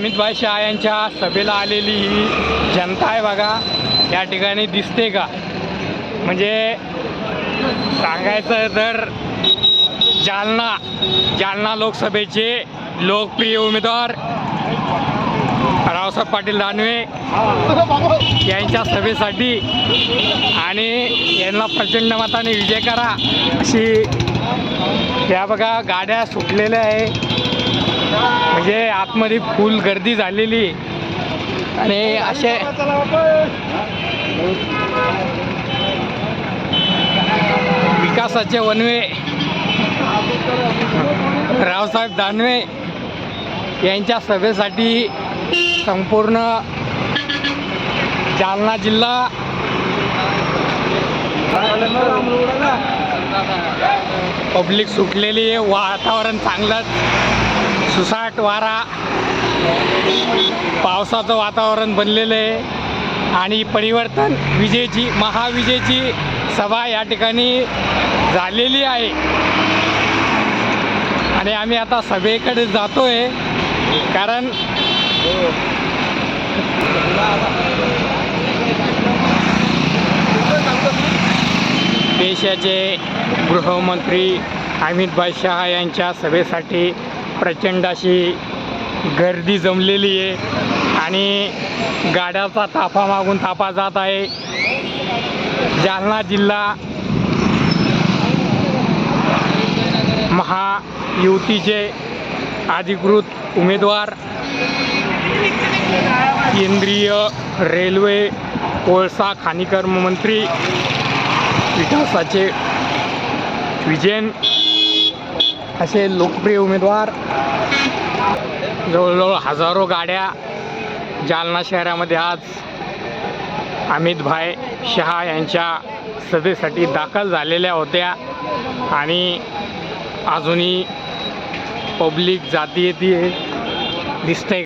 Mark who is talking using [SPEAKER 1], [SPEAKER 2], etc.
[SPEAKER 1] अमितभाई शहा यांच्या सभेला आलेली ही जनता आहे बघा या ठिकाणी दिसते का? म्हणजे सांगायचं तर जालना जालना लोकसभेचे लोकप्रिय उमेदवार रावसाहेब पाटील दानवे यांच्या सभेसाठी आणि यांना प्रचंड मताने विजय करा अशी या बघा गाड्या सुटलेल्या आहे. म्हणजे आतमध्ये फुल गर्दी झालेली आणि असे विकासाचे वनवे रावसाहेब दानवे यांच्या सभेसाठी संपूर्ण जालना जिल्हा पब्लिक सुटलेली आहे. वातावरण चांगलंच. सुसाट वारा पावसाचं वातावरण बनलेलं आहे. आणि परिवर्तन विजेची महाविजेची सभा या ठिकाणी झालेली आहे. आणि आम्ही आता सभेकडे जातो आहे कारण देशाचे गृहमंत्री अमितभाई शहा यांच्या सभेसाठी प्रचंड अशी गर्दी जमलेली आहे आणि गाड्याचा ताफा मागून ताफा जात आहे. जालना जिल्हा महायुतीचे अधिकृत उमेदवार केंद्रीय रेल्वे कोळसा खाणीकर्म मंत्री विकासाचे विजयन असे लोकप्रिय उमेदवार. जवळजवळ हजारो गाड्या जालना शहरामध्ये आज अमितभाई शहा यांच्या सभेसाठी दाखल झालेल्या होत्या. आणि अजूनही पब्लिक जाती येते दिसते